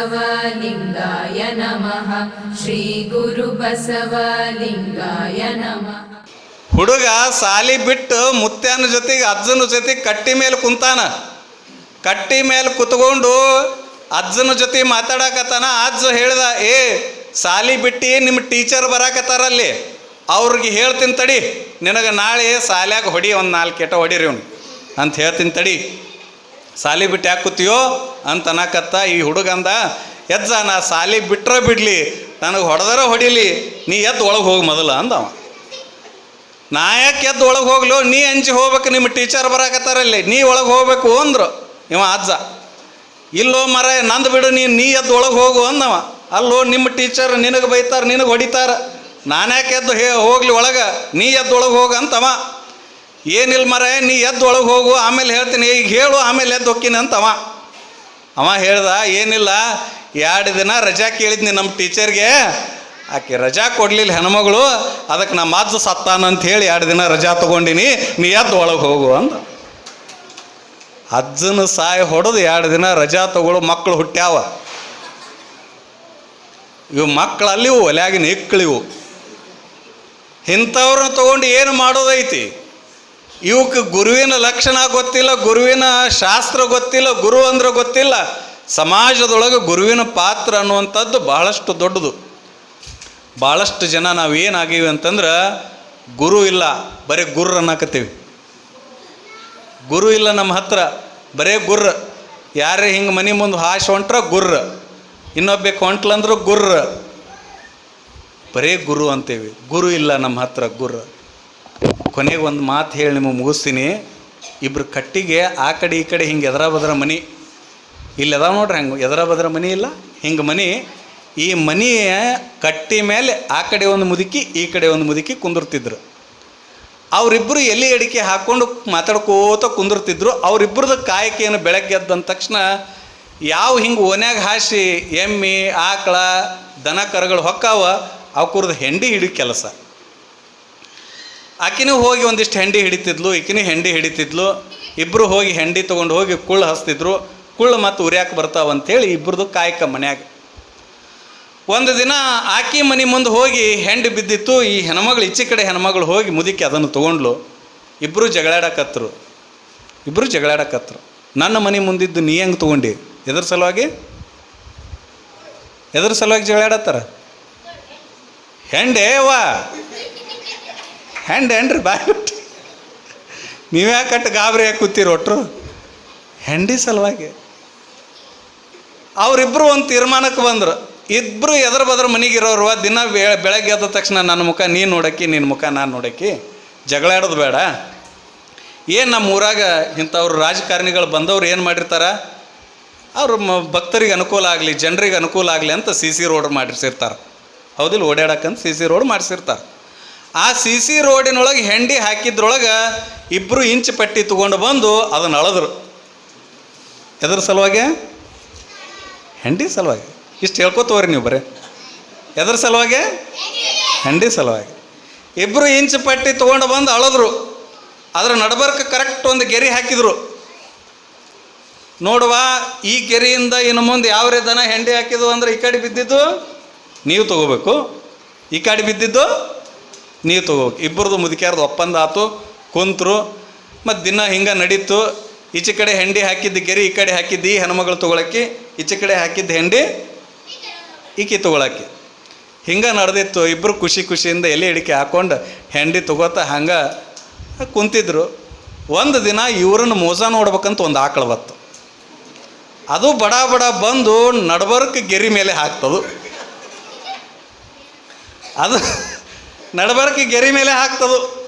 श्रीगुरुबसवलिङ्गाय नमः श्रीगुरुबसवलिङ्गाय नमः ಹುಡುಗ ಸಾಲಿ ಬಿಟ್ಟು ಮುತ್ಯಾನ ಜೊತೆಗೆ ಅಜ್ಜನ ಜೊತೆಗೆ ಕಟ್ಟಿ ಮೇಲೆ ಕುಂತಾನ ಕಟ್ಟಿ ಮೇಲೆ ಕುತ್ಕೊಂಡು ಅಜ್ಜನ ಜೊತೆ ಮಾತಾಡಕತ್ತಾನ ಅಜ್ಜ ಹೇಳ್ದ ಏ ಸಾಲಿ ಬಿಟ್ಟು ನಿಮ್ಮ ಟೀಚರ್ ಬರಾಕತ್ತಾರಲ್ಲಿ ಅವ್ರಿಗೆ ಹೇಳ್ತೀನಿ ತಡಿ ನಿನಗೆ ನಾಳೆ ಸಾಲ್ಯಾಗ ಹೊಡಿ ಒಂದು ನಾಲ್ಕು ಕೆಟ್ಟ ಹೊಡಿರಿ ಅವ್ನು ಅಂತ ಹೇಳ್ತೀನಿ ತಡಿ ಸಾಲಿ ಬಿಟ್ಟು ಯಾಕೆ ಕೂತೀಯೋ ಅಂತ ಅನ್ನಕತ್ತ ಈ ಹುಡುಗಂದ, ಎಜ್ಜ, ನಾ ಸಾಲಿ ಬಿಟ್ರೆ ಬಿಡಲಿ, ನನಗೆ ಹೊಡೆದರ ಹೊಡಿಲಿ, ನೀ ಎದ್ದು ಒಳಗೆ ಹೋಗಿ ಮೊದಲು ಅಂದವ. ನಾ ಯಾಕೆ ಎದ್ದು ಒಳಗೆ ಹೋಗ್ಲು, ನೀ ಅಂಜಿ ಹೋಗ್ಬೇಕು, ನಿಮ್ಮ ಟೀಚರ್ ಬರಾಕತ್ತಾರಲ್ಲಿ, ನೀ ಒಳಗೆ ಹೋಗ್ಬೇಕು ಅಂದ್ರು ಇವ ಅಜ್ಜ. ಇಲ್ಲೋ ಮರ, ನಂದು ಬಿಡು, ನೀನು, ನೀ ಎದ್ದು ಒಳಗೆ ಹೋಗು ಅಂದವ. ಅಲ್ಲೋ, ನಿಮ್ಮ ಟೀಚರ್ ನಿನಗೆ ಬೈತಾರೆ, ನಿನಗೆ ಹೊಡಿತಾರ ನಾನ್ಯಾಕೆ ಎದ್ದು ಹೇ, ಹೋಗ್ಲಿ ಒಳಗೆ, ನೀ ಎದ್ದು ಒಳಗೆ ಹೋಗು ಅಂತವ. ಏನಿಲ್ಲ ಮರ, ನೀ ಎದ್ದು ಒಳಗೆ ಹೋಗು, ಆಮೇಲೆ ಹೇಳ್ತೀನಿ, ಈಗ ಹೇಳು, ಆಮೇಲೆ ಎದ್ದು ಹೋಗ್ತೀನಿ ಅಂತವ. ಅವ ಹೇಳ್ದ, ಏನಿಲ್ಲ, ಎರಡು ದಿನ ರಜಾ ಕೇಳಿದ್ನಿ ನಮ್ಮ ಟೀಚರ್ಗೆ. ಆಕೆ ರಜಾ ಕೊಡ್ಲಿಲ್ಲ ಹೆಣ್ಮಗಳು, ಅದಕ್ಕೆ ನಮ್ಮ ಅಜ್ಜ ಸತ್ತಾನ ಅಂತ ಹೇಳಿ ಎರಡು ದಿನ ರಜಾ ತಗೊಂಡಿನಿ, ನೀ ಎದ್ದು ಒಳಗೆ ಹೋಗು ಅಂದ. ಅಜ್ಜನ ಸಾಯಿ ಹೊಡೆದು ಎರಡು ದಿನ ರಜಾ ತಗೊಳ್ಳೋ ಮಕ್ಕಳು ಹುಟ್ಟ್ಯಾವ ಇವು ಮಕ್ಕಳಲ್ಲಿ ಒಲ್ಯಾಗಿನ ಇಕ್ಕಳಿವು ಇಂಥವ್ರನ್ನ ತಗೊಂಡು ಏನು ಮಾಡೋದೈತಿ? ಇವಕ್ಕೆ ಗುರುವಿನ ಲಕ್ಷಣ ಗೊತ್ತಿಲ್ಲ, ಗುರುವಿನ ಶಾಸ್ತ್ರ ಗೊತ್ತಿಲ್ಲ, ಗುರು ಅಂದ್ರೆ ಗೊತ್ತಿಲ್ಲ. ಸಮಾಜದೊಳಗೆ ಗುರುವಿನ ಪಾತ್ರ ಅನ್ನುವಂಥದ್ದು ಬಹಳಷ್ಟು ದೊಡ್ಡದು. ಭಾಳಷ್ಟು ಜನ ನಾವು ಏನಾಗೀವಿ ಅಂತಂದ್ರೆ ಗುರು ಇಲ್ಲ, ಬರೀ ಗುರ್ರ ಅನ್ನಕತ್ತೀವಿ. ಗುರು ಇಲ್ಲ ನಮ್ಮ ಹತ್ರ, ಬರೇ ಗುರ್ರ ಯಾರೇ ಹಿಂಗೆ ಮನೆ ಮುಂದೆ ಹಾಶ್ ಹೊಂಟ್ರ ಗುರ್ರ ಇನ್ನೊಬ್ಬ ಹೊಂಟ್ಲಂದ್ರೆ ಗುರ್ರ ಬರೇ ಗುರು ಅಂತೀವಿ. ಗುರು ಇಲ್ಲ ನಮ್ಮ ಹತ್ರ ಗುರ್ರ ಕೊನೆಗೆ ಒಂದು ಮಾತು ಹೇಳಿ ನಿಮಗೆ ಮುಗಿಸ್ತೀನಿ. ಇಬ್ಬರು ಕಟ್ಟಿಗೆ ಆ ಕಡೆ ಈ ಕಡೆ ಹಿಂಗೆ ಎದರ ಬದರ ಮನೆ. ಇಲ್ಲಿ ಅದಾವ ನೋಡ್ರಿ ಹಂಗೆ ಎದರ ಬದರ ಮನೆ ಇಲ್ಲ, ಹಿಂಗೆ ಮನೆ. ಈ ಮನೆ ಕಟ್ಟಿ ಮೇಲೆ ಆ ಕಡೆ ಒಂದು ಮುದುಕಿ, ಈ ಕಡೆ ಒಂದು ಮುದುಕಿ ಕುಂದಿರ್ತಿದ್ರು. ಅವರಿಬ್ಬರು ಎಲೆ ಅಡಿಕೆ ಹಾಕ್ಕೊಂಡು ಮಾತಾಡ್ಕೋತ ಕುಂದಿರ್ತಿದ್ರು. ಅವರಿಬ್ಬರದ್ದು ಕಾಯಕೆಯನ್ನು ಬೆಳಗ್ಗೆ ಎದ್ದಂದ ತಕ್ಷಣ ಯಾವ ಹಿಂಗೆ ಓನ್ಯಾಗ ಹಾಸಿ ಎಮ್ಮೆ, ಆಕಳ, ದನ ಕರಗಳು ಹೊಕ್ಕಾವ, ಅವಕುರ್ದು ಹೆಂಡಿ ಹಿಡಿ ಕೆಲಸ. ಆಕಿನೂ ಹೋಗಿ ಒಂದಿಷ್ಟು ಹೆಂಡಿ ಹಿಡಿತಿದ್ಲು, ಈಕಿನೂ ಹೆಂಡಿ ಹಿಡಿತಿದ್ಲು. ಇಬ್ಬರು ಹೋಗಿ ಹೆಂಡಿ ತೊಗೊಂಡು ಹೋಗಿ ಕುಳ್ಳು ಹಸ್ತಿದ್ರು. ಕುಳ್ಳು ಮತ್ತು ಉರಿಯಾಕೆ ಬರ್ತಾವ ಅಂತೇಳಿ ಇಬ್ಬರದು ಕಾಯಕ ಮನ್ಯಾಗ. ಒಂದು ದಿನ ಆಕಿ ಮನೆ ಮುಂದೆ ಹೋಗಿ ಹೆಂಡಿ ಬಿದ್ದಿತ್ತು. ಈ ಹೆಣ್ಮಗಳು, ಈಚೆ ಕಡೆ ಹೆಣ್ಮಗಳು ಹೋಗಿ ಮುದುಕಿ ಅದನ್ನು ತೊಗೊಂಡ್ಲು. ಇಬ್ಬರು ಜಗಳಾಡಕತ್ರು. ಇಬ್ಬರು ಜಗಳಾಡಕತ್ರು. ನನ್ನ ಮನೆ ಮುಂದಿದ್ದು ನೀ ಹೆಂಗೆ ತೊಗೊಂಡಿ? ಎದ್ರ ಸಲುವಾಗಿ? ಎದ್ರ ಸಲುವಾಗಿ ಜಗಳಾಡತ್ತಾರ? ಹೆಂಡೇ ವಾ ಹೆಂಡ್ ಹೆಂಡ್ರಿ ಬಾಯ್ ಬಿಟ್ಟು ನೀವ್ಯಾಕಟ್ಟು ಗಾಬರಿ ಯಾಕೆ ಕೂತೀರಿ ಒಟ್ರು? ಹೆಂಡಿ ಸಲುವಾಗಿ. ಅವರಿಬ್ಬರು ಒಂದು ತೀರ್ಮಾನಕ್ಕೆ ಬಂದರು. ಇಬ್ಬರು ಎದ್ರ ಬದ್ರ ಮನೆಗಿರೋರು ದಿನ ಬೆಳಗ್ಗೆ ಎದ್ದ ತಕ್ಷಣ ನನ್ನ ಮುಖ ನೀನು ನೋಡಕ್ಕಿ ನಿನ್ನ ಮುಖ ನಾನು ನೋಡಕ್ಕಿ ಜಗಳಾಡೋದು ಬೇಡ. ಏನು ನಮ್ಮ ಊರಾಗ ಇಂಥವ್ರು ರಾಜಕಾರಣಿಗಳು ಬಂದವ್ರು ಏನು ಮಾಡಿರ್ತಾರ? ಅವ್ರು ಭಕ್ತರಿಗೆ ಅನುಕೂಲ ಆಗಲಿ, ಜನರಿಗೆ ಅನುಕೂಲ ಆಗಲಿ ಅಂತ ಸಿ ಸಿ ರೋಡ್ ಮಾಡಿಸಿರ್ತಾರೆ ಹೌದಿಲ್ಲ? ಓಡಾಡಕ್ಕಂತ ಸಿ ಸಿ ರೋಡ್ ಮಾಡಿಸಿರ್ತಾರೆ. ಆ ಸಿ ಸಿ ರೋಡಿನೊಳಗೆ ಹೆಂಡಿ ಹಾಕಿದ್ರೊಳಗೆ ಇಬ್ಬರು ಇಂಚು ಪಟ್ಟಿ ತೊಗೊಂಡು ಬಂದು ಅದನ್ನು ಅಳದ್ರು. ಎದ್ರ ಸಲುವಾಗಿ? ಹೆಂಡಿ ಸಲುವಾಗಿ. ಇಷ್ಟು ಹೇಳ್ಕೊತವ್ರಿ ನೀವು ಬರೀ. ಎದ್ರ ಸಲುವಾಗಿ? ಹೆಂಡಿ ಸಲುವಾಗಿ. ಇಬ್ಬರು ಇಂಚು ಪಟ್ಟಿ ತೊಗೊಂಡು ಬಂದು ಅಳದ್ರು. ಅದರ ನಡಬರ್ಕ ಕರೆಕ್ಟ್ ಒಂದು ಗೆರೆ ಹಾಕಿದ್ರು. ನೋಡುವ, ಈ ಗೆರೆಯಿಂದ ಇನ್ನು ಮುಂದೆ ಯಾವ ದನ ಹೆಂಡಿ ಹಾಕಿದ್ವು ಅಂದ್ರೆ ಈ ಕಡೆ ಬಿದ್ದಿದ್ದು? ನೀವು ತಗೋಬೇಕು. ಈ ಕಡೆ ಬಿದ್ದಿದ್ದು? ನೀವು ತಗೋಬೇಕು. ಇಬ್ಬರದು ಮುದುಕ್ಯಾರ್ದು ಒಪ್ಪಂದ ಆತು ಕುಂತರು, ಮತ್ತು ದಿನ ಹಿಂಗೆ ನಡೀತು. ಈಚೆ ಕಡೆ ಹೆಂಡಿ ಹಾಕಿದ್ದು ಗೆರೆ ಈ ಕಡೆ ಹಾಕಿದ್ದು ಈ ಹೆಣ್ಮಗಳು ತೊಗೊಳಕ್ಕೆ, ಈಚೆ ಕಡೆ ಹಾಕಿದ್ದು ಹೆಂಡಿ ಈಕಿ ತೊಗೊಳಕ್ಕೆ. ಹಿಂಗೆ ನಡೆದಿತ್ತು. ಇಬ್ಬರು ಖುಷಿ ಖುಷಿಯಿಂದ ಎಲೆ ಇಡಿಕೆ ಹಾಕ್ಕೊಂಡು ಹೆಂಡಿ ತೊಗೋತ ಹಂಗೆ ಕುಂತಿದ್ರು. ಒಂದು ದಿನ ಇವ್ರನ್ನ ಮೋಸ ನೋಡ್ಬೇಕಂತ ಒಂದು ಆಕಳು ಬತ್ತು ಅದು ಬಡ ಬಡ ಬಂದು ನಡಬರ್ಕ್ ಗೆರಿ ಮೇಲೆ ಹಾಕ್ತದು. ಅದು ನಡಬರ್ಕ್ ಗೆರಿ ಮೇಲೆ ಹಾಕ್ತದು.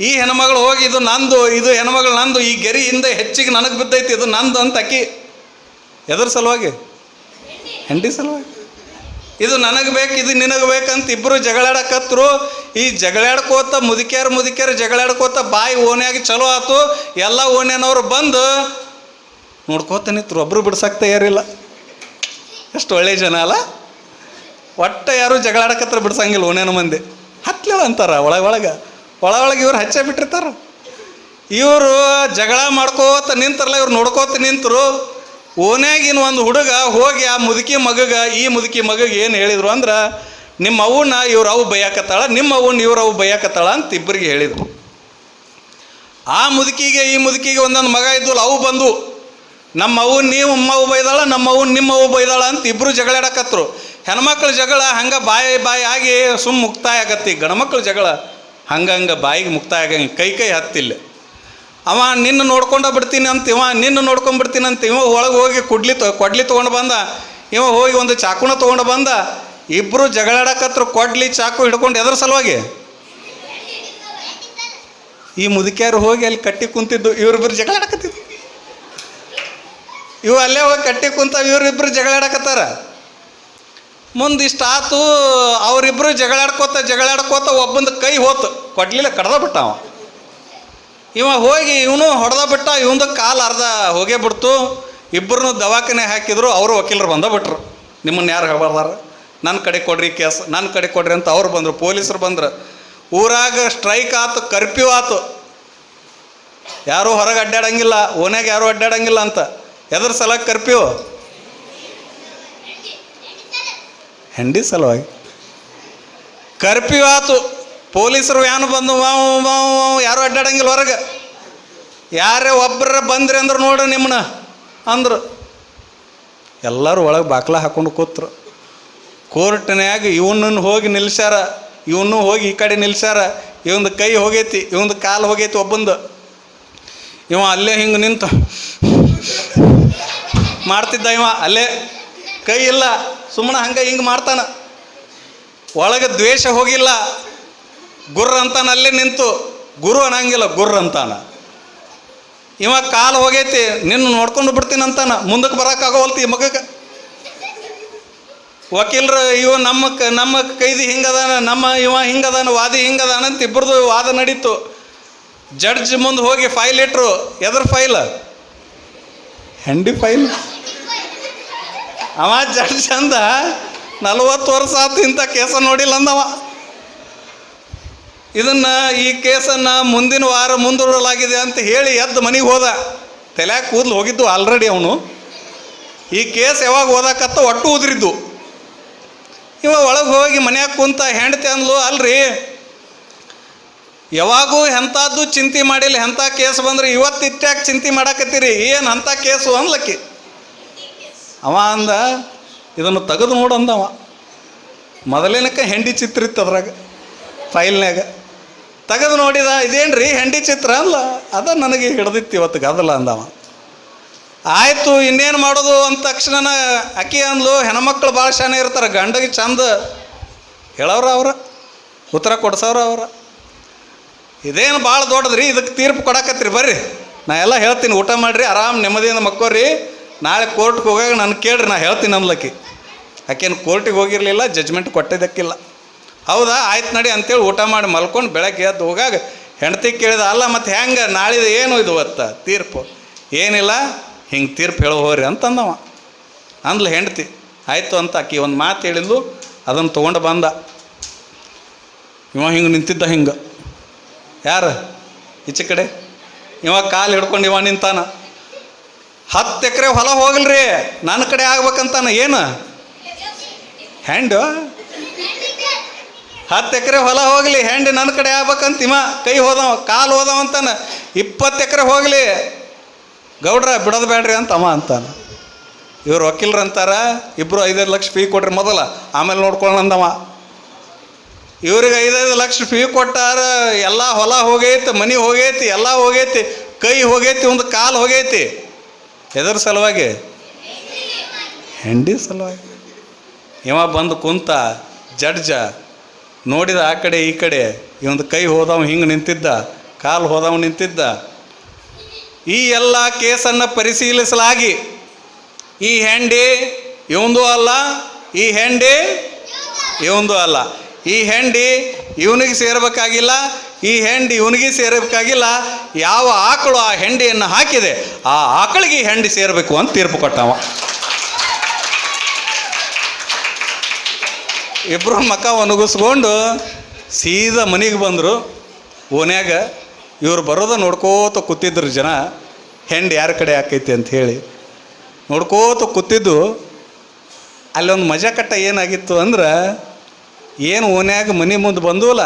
ಈ ಹೆಣ್ಮಗಳು ಹೋಗಿ ಇದು ನಂದು, ಇದು ಹೆಣ್ಮಗಳು ನಂದು, ಈ ಗೆರಿಯಿಂದ ಹೆಚ್ಚಿಗೆ ನನಗೆ ಬಿದ್ದೈತಿ, ಇದು ನಂದು ಅಂತ ಅಕ್ಕಿ. ಎದ್ರ ಸಲುವಾಗಿ? ಹೆಂಡಿ ಸಲುವಾಗಿ? ಇದು ನನಗೆ ಬೇಕು, ಇದು ನಿನಗೆ ಬೇಕಂತ ಇಬ್ಬರು ಜಗಳಾಡಕತ್ರು. ಈ ಜಗಳಾಡ್ಕೋತ ಮುದುಕ್ಯಾರ ಮುದುಕ್ಯಾರ ಜಗಳಾಡ್ಕೋತ ಬಾಯಿ ಓನೆಯಾಗಿ ಚಲೋ ಆತು. ಎಲ್ಲ ಓಣ್ಯಾನವ್ರು ಬಂದು ನೋಡ್ಕೋತ ಒಬ್ಬರು ಬಿಡ್ಸಕ್ಕೆ ತಯಾರಿಲ್ಲ. ಎಷ್ಟು ಒಳ್ಳೆಯ ಜನ ಅಲ್ಲ? ಒಟ್ಟು ಯಾರು ಜಗಳಾಡಕತ್ರ ಬಿಡ್ಸಂಗಿಲ್ಲ ಓನೇನ ಮಂದಿ. ಹತ್ಲಿಲ್ಲ ಅಂತಾರ ಒಳಗೆ ಒಳಗೆ. ಒಳ ಒಳಗೆ ಇವ್ರು ಹಚ್ಚ ಬಿಟ್ಟಿರ್ತಾರ. ಇವರು ಜಗಳ ಮಾಡ್ಕೋತ ನಿಂತಾರಲ್ಲ, ಇವ್ರು ನೋಡ್ಕೋತ ನಿಂತರು. ಓನ್ಯಾಗಿನ ಒಂದು ಹುಡುಗ ಹೋಗಿ ಆ ಮುದುಕಿ ಮಗಗ, ಈ ಮುದುಕಿ ಮಗಗೆ ಏನು ಹೇಳಿದ್ರು ಅಂದ್ರೆ, ನಿಮ್ಮ ಅವನ್ನ ಇವ್ರ ಅವು ಬೈಯಾಕತ್ತಾಳ, ನಿಮ್ಮ ಅವನ್ನ ಇವ್ರ ಅವು ಬೈಯಾಕತ್ತಾಳ ಅಂತ ಇಬ್ಬರಿಗೆ ಹೇಳಿದರು. ಆ ಮುದುಕಿಗೆ, ಈ ಮುದುಕಿಗೆ ಒಂದೊಂದು ಮಗ ಇದ್ದು ಅವು ಬಂದು ನಮ್ಮ ಅವು ನೀವು ಅಮ್ಮವು ಬೈದಾಳ, ನಮ್ಮ ಅವು ನಿಮ್ಮ ಅವು ಬೈದಾಳ ಅಂತ ಇಬ್ಬರು ಜಗಳಾಡಕತ್ರು. ಹೆಣ್ಮಕ್ಳ ಜಗಳ ಹಂಗೆ ಬಾಯಿ ಬಾಯಿ ಆಗಿ ಸುಮ್ಮ ಮುಕ್ತಾಯ ಆಗತ್ತೆ. ಗಂಡ್ಮಕ್ಳ ಜಗಳ ಹಂಗೆ ಬಾಯಿಗೆ ಮುಕ್ತಾಯ ಆಗಂಗೆ ಕೈ ಕೈ ಹತ್ತಿಲ್ಲ. ಅವ ನಿನ್ನ ನೋಡ್ಕೊಂಡ ಬಿಡ್ತೀನಿ ಅಂತ, ಇವ ನಿನ್ನ ನೋಡ್ಕೊಂಡ್ಬಿಡ್ತೀನಿ ಅಂತ, ಇವ ಒಳಗೆ ಹೋಗಿ ಕುಡ್ಲಿ ತೊ, ಕೊಡ್ಲಿ ತೊಗೊಂಡು ಬಂದ, ಇವ ಹೋಗಿ ಒಂದು ಚಾಕುನ ತೊಗೊಂಡು ಬಂದ ಇಬ್ಬರು ಜಗಳಾಡಕತ್ರು ಕೊಡ್ಲಿ ಚಾಕು ಹಿಡ್ಕೊಂಡು ಎದ್ರ ಸಲುವಾಗಿ? ಈ ಮುದುಕ್ಯಾರು ಹೋಗಿ ಅಲ್ಲಿ ಕಟ್ಟಿ ಕುಂತಿದ್ದು ಇವ್ರಿಬ್ರು ಜಗಳಾಡಕತ್ತಿದ್ದು ಇವು ಅಲ್ಲೇ ಹೋಗಿ ಕಟ್ಟಿ ಕುಂತಾವ ಇವ್ರಿಬ್ರು ಜಗಳಾಡಕತ್ತಾರ. ಮುಂದಿಷ್ಟು ಅವರಿಬ್ಬರು ಜಗಳಾಡ್ಕೋತ ಜಗಳಾಡ್ಕೋತ ಒಬ್ಬಂದು ಕೈ ಹೋತು ಕೊಡ್ಲಿಲ್ಲ, ಕಡ್ದ ಬಿಟ್ಟ ಅವ. ಇವ ಹೋಗಿ ಇವನು ಹೊಡೆದ ಬಿಟ್ಟ, ಇವಂದು ಕಾಲು ಅರ್ಧ ಹೋಗೇ ಬಿಡ್ತು. ಇಬ್ಬರನ್ನು ದವಾಖಾನೆ ಹಾಕಿದ್ರು, ಅವರು ವಕೀಲರು ಬಂದ ಬಿಟ್ರು. ನಿಮ್ಮನ್ನು ಯಾರು ಹೇಳ್ಬಾರ್ದಾರ? ನನ್ನ ಕಡೆ ಕೊಡ್ರಿ ಕೇಸ್ ನನ್ನ ಕಡೆ ಕೊಡ್ರಿ ಅಂತ ಅವ್ರು ಬಂದರು, ಪೊಲೀಸರು ಬಂದ್ರು. ಊರಾಗ ಸ್ಟ್ರೈಕ್ ಆತು ಕರ್ಫ್ಯೂ ಆತು. ಯಾರೂ ಹೊರಗೆ ಅಡ್ಡಾಡಂಗಿಲ್ಲ, ಓನ್ಯಾಗ ಯಾರೂ ಅಡ್ಡಾಡಂಗಿಲ್ಲ ಅಂತ. ಎದ್ರ ಸಲ ಕರ್ಫ್ಯೂ ಹೆಂಡಿ ಸಲುವಾಗಿ. ಕರ್ಪಿವಾತು ಆತು ಪೊಲೀಸರು ವ್ಯಾನ್ ಬಂದು ಮಾವು ಯಾರು ಅಡ್ಡಾಡಂಗಿಲ್ಲ ಹೊರಗೆ. ಯಾರೇ ಒಬ್ಬರ ಬಂದ್ರಿ ಅಂದ್ರೆ ನೋಡು ನಿಮ್ಮನ್ನ ಅಂದರು. ಎಲ್ಲರೂ ಒಳಗೆ ಬಾಕ್ಲ ಹಾಕೊಂಡು ಕೂತ್ರು. ಕೋರ್ಟ್ನ್ಯಾಗ ಇವನನ್ನು ಹೋಗಿ ನಿಲ್ಸ್ಯಾರ, ಇವನು ಹೋಗಿ ಈ ಕಡೆ ನಿಲ್ಸ್ಯಾರ, ಇವಂದು ಕೈ ಹೋಗೈತಿ, ಇವಂದು ಕಾಲು ಹೋಗೈತಿ ಒಬ್ಬಂದು. ಇವ ಅಲ್ಲೇ ಹಿಂಗೆ ನಿಂತು. ಮಾಡ್ತಿದ್ದ ಇವ, ಅಲ್ಲೇ. ಕೈ ಇಲ್ಲ, ಸುಮ್ಮನೆ ಹಂಗೆ ಹಿಂಗೆ ಮಾಡ್ತಾನೆ. ಒಳಗೆ ದ್ವೇಷ ಹೋಗಿಲ್ಲ ಗುರ್ರ ಅಂತಾನೆ ಅಲ್ಲೇ ನಿಂತು, ಗುರು ಅನ್ನಂಗಿಲ್ಲ ಗುರ್ರ ಅಂತಾನ. ಇವ ಕಾಲು ಹೋಗೈತಿ, ನಿನ್ನ ನೋಡ್ಕೊಂಡು ಬಿಡ್ತೀನಿ ಅಂತಾನ, ಮುಂದಕ್ಕೆ ಬರೋಕ್ಕಾಗೋಲ್ತಿ ಈ ಮಗಕ್ಕೆ ವಕೀಲರು, ಇವ ನಮ್ಮ ಕ, ನಮ್ಮ ಕೈದಿ ಹಿಂಗದಾನ, ನಮ್ಮ ಇವ ಹಿಂಗದಾನ, ವಾದಿ ಹಿಂಗದಾನ ಅಂತ ಇಬ್ಬರದು ವಾದ ನಡೀತು. ಜಡ್ಜ್ ಮುಂದೆ ಹೋಗಿ ಫೈಲ್ ಇಟ್ಟರು ಎದ್ರ ಫೈಲ್. ಹೆಂಡಿ ಫೈಲ್? ಅವ ಜಡ್ಜ್ ಚಂದ ನಲ್ವತ್ತು ವರ್ಷ ಆತು ಇಂಥ ಕೇಸ ನೋಡಿಲ್ಲ ಅಂದವ ಇದನ್ನ ಈ ಕೇಸನ್ನು ಮುಂದಿನ ವಾರ ಮುಂದೂಡಲಾಗಿದೆ ಅಂತ ಹೇಳಿ ಎದ್ದು ಮನೆಗೆ ಹೋದ. ತಲೆ ಕೂದಲು ಹೋಗಿದ್ದು ಆಲ್ರೆಡಿ ಅವನು. ಈ ಕೇಸ್ ಯಾವಾಗ ಓದಾಕತ್ತ ಒಟ್ಟು ಉದುರಿದ್ದು. ಇವ ಒಳಗೆ ಹೋಗಿ ಮನ್ಯಾಗ ಕುಂತ ಹೆಂಡತಿ ಅಂದ್ಲು, ಅಲ್ರಿ, ಯಾವಾಗೂ ಎಂಥದ್ದು ಚಿಂತೆ ಮಾಡಿಲ್ಲ ಎಂಥ ಕೇಸ್ ಬಂದ್ರೆ ಇವತ್ತು ಇಟ್ಟಾಗ ಚಿಂತೆ ಮಾಡಾಕತ್ತೀರಿ, ಏನು ಅಂಥ ಕೇಸು ಅನ್ಲಕ್ಕಿ ಅವ ಅಂದ, ಇದನ್ನು ತೆಗೆದು ನೋಡು ಅಂದವ. ಮೊದಲೇನಕ್ಕೆ ಹೆಂಡಿ ಚಿತ್ರ ಇತ್ತು ಅದ್ರಾಗ ಫೈಲ್ನಾಗ ತೆಗೆದು ನೋಡಿದ, ಇದೇನ್ರಿ ಹೆಂಡಿ ಚಿತ್ರ ಅಲ್ಲ, ಅದ ನನಗೆ ಹಿಡ್ದಿತ್ತು ಇವತ್ತು ಗದಲ ಅಂದವ. ಆಯಿತು, ಇನ್ನೇನು ಮಾಡೋದು ಅಂದ ತಕ್ಷಣ ಅಕ್ಕಿ ಅಂದ್ಲು, ಹೆಣ್ಮಕ್ಳು ಭಾಳ ಶಾನೆ ಇರ್ತಾರೆ, ಗಂಡಗೆ ಚಂದ ಹೇಳವ್ರ ಅವ್ರ, ಉತ್ತರ ಕೊಡ್ಸವ್ರ ಅವ್ರ. ಇದೇನು ಭಾಳ ದೊಡ್ಡದ್ರಿ ಇದಕ್ಕೆ ತೀರ್ಪು ಕೊಡಕತ್ರಿ ಬರ್ರಿ. ನಾ ಎಲ್ಲ ಹೇಳ್ತೀನಿ, ಊಟ ಮಾಡಿರಿ, ಆರಾಮ್, ನೆಮ್ಮದಿಯಿಂದ ಮಕ್ಕೋರಿ. ನಾಳೆ ಕೋರ್ಟ್ಗೆ ಹೋಗಾಗ ನಾನು ಕೇಳ್ರಿ, ನಾ ಹೇಳ್ತೀನಿ ಅನ್ಲಕ್ಕಿ ಆಕೇನು ಕೋರ್ಟಿಗೆ ಹೋಗಿರಲಿಲ್ಲ ಜಜ್ಮೆಂಟ್ ಕೊಟ್ಟಿದ್ದಕ್ಕಿಲ್ಲ ಹೌದಾ? ಆಯ್ತು ನಡಿ ಅಂತೇಳಿ ಊಟ ಮಾಡಿ ಮಲ್ಕೊಂಡು ಬೆಳಗ್ಗೆ ಎದ್ದು ಹೋಗಾಗ ಹೆಂಡತಿ ಕೇಳಿದ, ಅಲ್ಲ, ಮತ್ತು ಹೆಂಗೆ? ನಾಳಿದ ಏನು ಇದು ಇವತ್ತ? ತೀರ್ಪು? ಏನಿಲ್ಲ, ಹಿಂಗೆ ತೀರ್ಪು ಹೇಳೋ ಹೋಗ್ರಿ ಅಂತಂದವ. ಅಂದ್ಲು ಹೆಂಡತಿ, ಆಯಿತು ಅಂತ ಆಕಿ ಒಂದು ಮಾತು ಹೇಳಿದ್ಲು ಅದನ್ನು ತೊಗೊಂಡು ಬಂದ. ಇವ ಹಿಂಗೆ ನಿಂತಿದ್ದ ಹಿಂಗೆ. ಯಾರು? ಈಚೆ ಕಡೆ. ಇವ ಕಾಲು ಹಿಡ್ಕೊಂಡು ಇವ ನಿಂತಾನ. ಹತ್ತು ಎಕರೆ ಹೊಲ ಹೋಗಲ್ರಿ. ನನ್ನ ಕಡೆ ಆಗ್ಬೇಕಂತಾನ ಏನು? ಹ್ಯಾಂಡು ಹತ್ತು ಎಕರೆ ಹೊಲ ಹೋಗಲಿ ಹೆಂಡಿ ನನ್ನ ಕಡೆ ಆಗ್ಬೇಕಂತ ಇಮ ಕೈ ಹೋದವ, ಕಾಲು ಹೋದವ ಅಂತಾನೆ. ಇಪ್ಪತ್ತು ಎಕರೆ ಹೋಗಲಿ. ಗೌಡ್ರ ಬಿಡೋದು ಬೇಡ್ರಿ ಅಂತ ಅಮ್ಮ ಅಂತಾನೆ. ಇವ್ರು ವಕೀಲರು ಅಂತಾರ ಇಬ್ಬರು ಐದೈದು ಲಕ್ಷ ಫೀ ಕೊಡ್ರಿ ಮೊದಲ. ಆಮೇಲೆ ನೋಡ್ಕೊಳ್ಳೋಣ ಅಂದವ ಇವ್ರಿಗೆ ಐದೈದು ಲಕ್ಷ ಫೀ ಕೊಟ್ಟಾರ, ಎಲ್ಲ ಹೊಲ ಹೋಗೈತಿ, ಮನೆ ಹೋಗೈತಿ, ಎಲ್ಲ ಹೋಗೈತಿ, ಕೈ ಹೋಗೈತಿ, ಒಂದು ಕಾಲು ಹೋಗೈತಿ. ಎದ್ರ ಸಲುವಾಗಿ? ಹೆಂಡಿ ಸಲುವಾಗಿ. ಇವ ಬಂದು ಕುಂತ ಜಡ್ಜ ನೋಡಿದ ಆ ಕಡೆ ಈ ಕಡೆ, ಇವಂದು ಕೈ ಹೋದವ ಹಿಂಗೆ ನಿಂತಿದ್ದ, ಕಾಲು ಹೋದವ ನಿಂತಿದ್ದ. ಈ ಎಲ್ಲ ಕೇಸನ್ನು ಪರಿಶೀಲಿಸಲಾಗಿ. ಈ ಹೆಂಡಿ ಇವಂದು ಅಲ್ಲ, ಈ ಹೆಂಡಿ ಇವಂದು ಅಲ್ಲ. ಈ ಹೆಂಡಿ ಇವನಿಗೆ ಸೇರಬೇಕಾಗಿಲ್ಲ ಈ ಹೆಂಡಿ ಇವನಿಗೆ ಸೇರಬೇಕಾಗಿಲ್ಲ, ಯಾವ ಆಕಳು ಆ ಹೆಂಡಿಯನ್ನು ಹಾಕಿದೆ, ಆ ಆಕಳಿಗೆ ಹೆಂಡಿ ಸೇರಬೇಕು ಅಂತ ತೀರ್ಪು ಕೊಟ್ಟವ. ಇಬ್ಬರು ಮಕ್ಕ ಒಣಗಿಸ್ಕೊಂಡು ಸೀದಾ ಮನೆಗೆ ಬಂದರು. ಓನ್ಯಾಗ ಇವ್ರು ಬರೋದ ನೋಡ್ಕೋತ ಕೂತಿದ್ರು ಜನ, ಹೆಂಡಿ ಯಾರ ಕಡೆ ಆಕೈತಿ ಅಂತ ಹೇಳಿ. ನೋಡ್ಕೋತ ಕೂತಿದ್ದು, ಅಲ್ಲೊಂದು ಮಜಾ ಕಟ್ಟ ಏನಾಗಿತ್ತು ಅಂದ್ರೆ, ಏನು ಓನ್ಯಾಗ ಮನೆ ಮುಂದೆ ಬಂದುವಲ್ಲ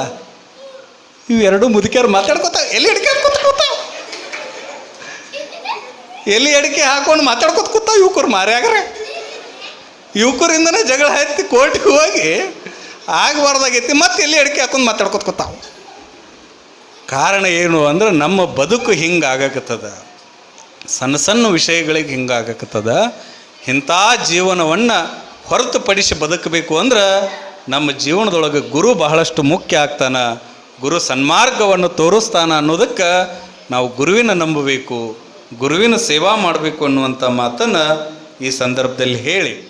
ಇವು ಎರಡು ಮುದುಕಿಯರು ಮಾತಾಡ್ಕೋತಾವ. ಎಲ್ಲಿ ಅಡಿಕೆ ಹಾಕೋತ ಕೂತಾವ? ಎಲ್ಲಿ ಅಡಿಕೆ ಹಾಕೊಂಡು ಮಾತಾಡ್ಕೊತ ಕೂತಾವ ಯುವಕರು ಮಾರ್ಯಾಗ್ರೆ? ಯುವಕರಿಂದನೇ ಜಗಳ ಹತ್ತಿ ಕೋರ್ಟಿಗೆ ಹೋಗಿ ಆಗಬಾರ್ದಾಗೈತಿ, ಮತ್ತೆ ಎಲ್ಲಿ ಅಡಿಕೆ ಹಾಕೊಂಡು ಮಾತಾಡ್ಕೊತ ಕೂತಾವ? ಕಾರಣ ಏನು ಅಂದ್ರೆ ನಮ್ಮ ಬದುಕು ಹಿಂಗೆ ಆಗಕತ್ತದ ಸಣ್ಣ ಸಣ್ಣ ವಿಷಯಗಳಿಗೆ ಹಿಂಗೆ ಆಗಕತ್ತದ ಇಂಥ ಜೀವನವನ್ನು ಹೊರತುಪಡಿಸಿ ಬದುಕಬೇಕು ಅಂದ್ರೆ ನಮ್ಮ ಜೀವನದೊಳಗೆ ಗುರು ಬಹಳಷ್ಟು ಮುಖ್ಯ ಆಗ್ತಾನ. ಗುರು ಸನ್ಮಾರ್ಗವನ್ನು ತೋರಿಸ್ತಾನ ಅನ್ನೋದಕ್ಕೆ ನಾವು ಗುರುವಿನ ನಂಬಬೇಕು, ಗುರುವಿನ ಸೇವಾ ಮಾಡಬೇಕು ಅನ್ನುವಂಥ ಮಾತನ್ನು ಈ ಸಂದರ್ಭದಲ್ಲಿ ಹೇಳಿ.